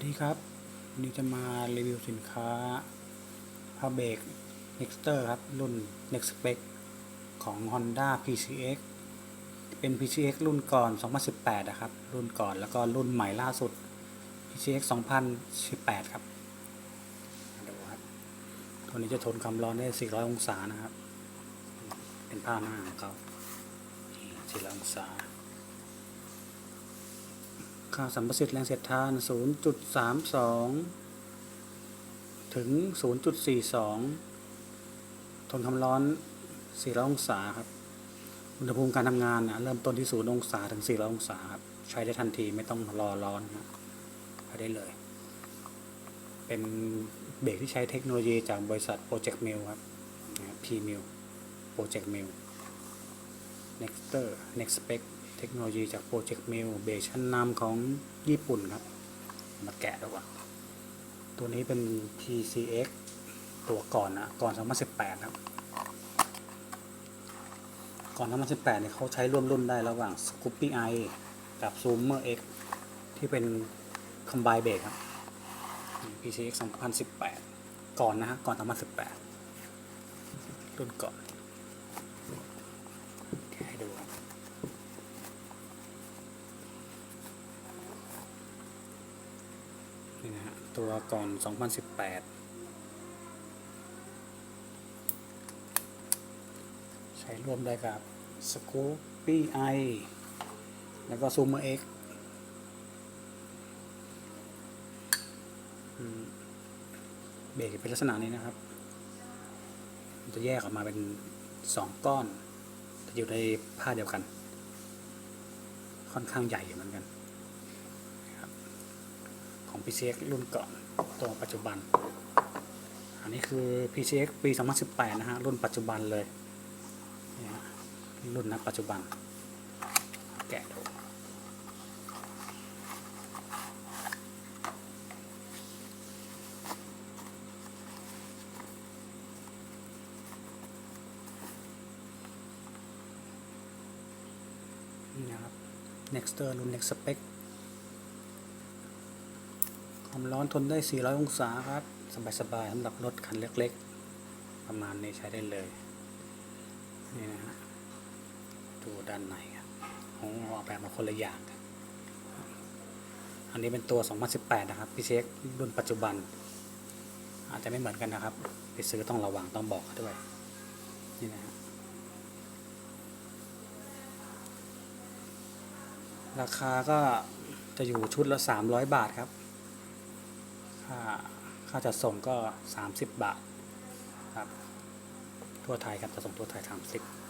วัสดีครับ วันนี้จะมารีวิวสินค้าผ้าเบรก Nexter ครับ รุ่น Next Spec ของ Honda PCX เป็น PCX รุ่นก่อน 2018 นะครับ รุ่นก่อนแล้วก็รุ่นใหม่ล่าสุด PCX 2018 ครับดูครับตัวนี้จะทนความร้อนได้ 400 องศานะครับ เป็นผ้าหน้าของเขานี่400 องศา ค่าสัมประสิทธิ์แรงเสียดทาน 0.32 ถึง 0.42 ทนความร้อน 400 องศาครับ อุณหภูมิการทำงานนะเริ่มต้นที่ 0 องศาถึง 400 องศาครับ ใช้ได้ทันทีไม่ต้องรอร้อนนะใช้ได้เลย เป็นเบรกที่ใช้เทคโนโลยีจากบริษัท Project m i l ครับ P m i l Project Mill Nexter Next Spec เทคโนโลยีจาก Project Mill เบรชั้นนำของญี่ปุ่นครับ มาแกะดูก่อนตัวนี้เป็น PCX ตัวก่อนนะก่อน 2018 ครับ ก่อน 2018 เนี่ยเขาใช้ร่วมรุ่นได้ระหว่าง Scoopy i กับ Zoomer X ที่เป็น Combine เบรกครับ PCX 2018 ก่อนนะฮะ ก่อน 2018 รุ่นก่อนให้ดูครับ นี่นะฮะ ตัวก่อน 2018 ใช้ร่วมได้กับ Scoopy i แล้วก็ Zoomer X อืมเบรกเป็นลักษณะนี้นะครับ มันจะแยกออกมาเป็นสองก้อนแต่อยู่ในผ้าเดียวกัน ค่อนข้างใหญ่เหมือนกัน ของ PCX รุ่นก่อนตัวปัจจุบัน อันนี้คือ PCX ปี 2018 นะฮะ รุ่นปัจจุบันเลย รุ่นณปัจจุบัน แกะดูนี่นะครับ Nexter รุ่น Next Spec ความร้อนทนได้ 400 องศาครับ สบายๆสำหรับรถคันเล็กๆ ประมาณนี้ใช้ได้เลย นี่นะฮะดูด้านในครับโอ้ออกแบบมาคนละอย่างอันนี้เป็นตัว 2018 นะครับ PCX รุ่นปัจจุบัน อาจจะไม่เหมือนกันนะครับไปซื้อต้องระวังต้องบอกเขาด้วย นี่นะฮะราคาก็จะอยู่ชุดละ 300 บาทครับ ค่าค่าจัดส่งก็ 30 บาทครับทั่วไทยครับจัดส่งทั่วไทย 30